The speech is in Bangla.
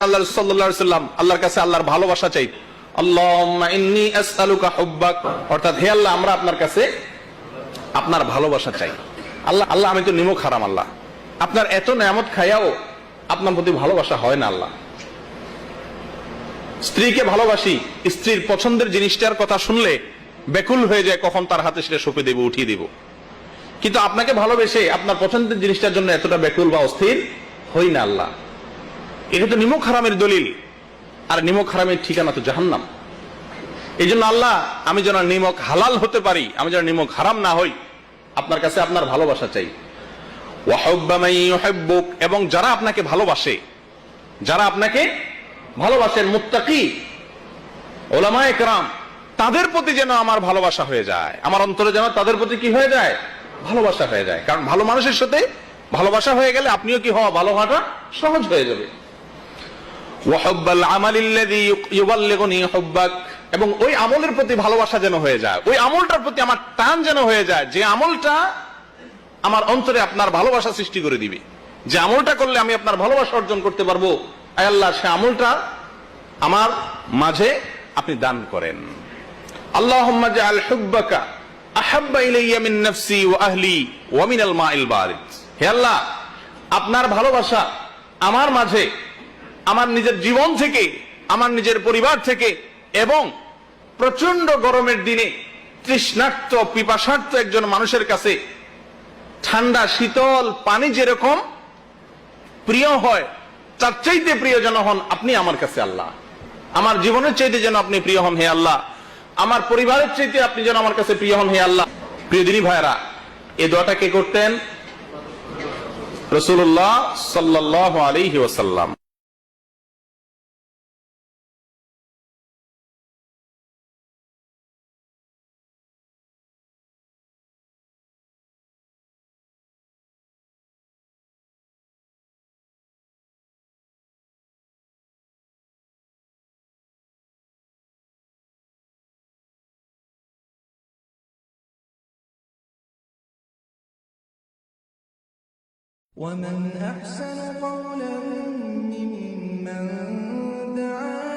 আল্লাহ সাল্লাল্লাহু সাল্লাম আল্লাহর কাছে আল্লাহর ভালোবাসা চাই। অর্থাৎ হে আল্লাহ, আমরা আপনার কাছে আপনার ভালোবাসা চাই। আল্লাহ আল্লাহ, আমি তো হারাম আল্লাহ। আপনার এত নেয়ামত খাইয়াও আপনার প্রতি ভালোবাসা হয় না আল্লাহ। স্ত্রীকে ভালোবাসি, স্ত্রীর পছন্দের জিনিসটার কথা শুনলে বেকুল হয়ে যায়, কখন তার হাতে সেটা সঁপে দেব, উঠিয়ে দেব। কিন্তু আপনাকে ভালোবেসে আপনার পছন্দের জিনিসটার জন্য এতটা বেকুল বা অস্থির হই না আল্লাহ। এটা তো নিমক হারামের দলিল। আর নিমক হারামের ঠিকানা তো জাহান্নাম। এই জন্য আল্লাহ, আমি যেন নিমক হালাল হতে পারি, আমি যেন নিমক হারাম না হই, আপনার কাছে আপনার ভালোবাসা চাই। এবং যারা আপনাকে ভালোবাসে, যারা আপনাকে ভালোবাসেন, মুত্তাকি ওলামা একরাম তাদের প্রতি যেন আমার ভালোবাসা হয়ে যায়। আমার অন্তরে যেন তাদের প্রতি কি হয়ে যায়? ভালোবাসা হয়ে যায়। কারণ ভালো মানুষের সাথে ভালোবাসা হয়ে গেলে আপনিও কি হওয়া, ভালো হওয়াটা সহজ হয়ে যাবে। ওয়াহুব্বাল এবং ওই আমলের প্রতি ভালোবাসা যেন হয়ে যায়। ওই আমলটার প্রতি আমার টান যেন হয়ে যায়, যে আমলটা আমার অন্তরে আপনার ভালোবাসা সৃষ্টি করে দিবে। যে আমলটা করলে আমি আপনার ভালোবাসা অর্জন করতে পারব আল্লাহ, সে আমলটা আমার মাঝে আপনি দান করেন। মাইল বারিদ। হে আল্লাহ, আপনার ভালোবাসা আমার মাঝে আমার নিজের জীবন থেকে, আমার নিজের পরিবার থেকে, এবং প্রচণ্ড গরমের দিনে তৃষ্ণার্ত পিপাসার্থ একজন মানুষের কাছে ঠান্ডা, শীতল, পানি যেরকম প্রিয় হয়, তার চাইতে প্রিয় যেন হন আপনি আমার কাছে আল্লাহ। আমার জীবনের চাইতে যেন আপনি প্রিয় হন হে আল্লাহ। আমার পরিবারের চাইতে আপনি যেন আমার কাছে প্রিয় হন হে আল্লাহ। প্রিয় দিনী ভাইরা এই দোয়াটা কে করতেন? রসুল্লাহ সাল্লাহ আলাইহি ومن أحسن قولا ممن دعا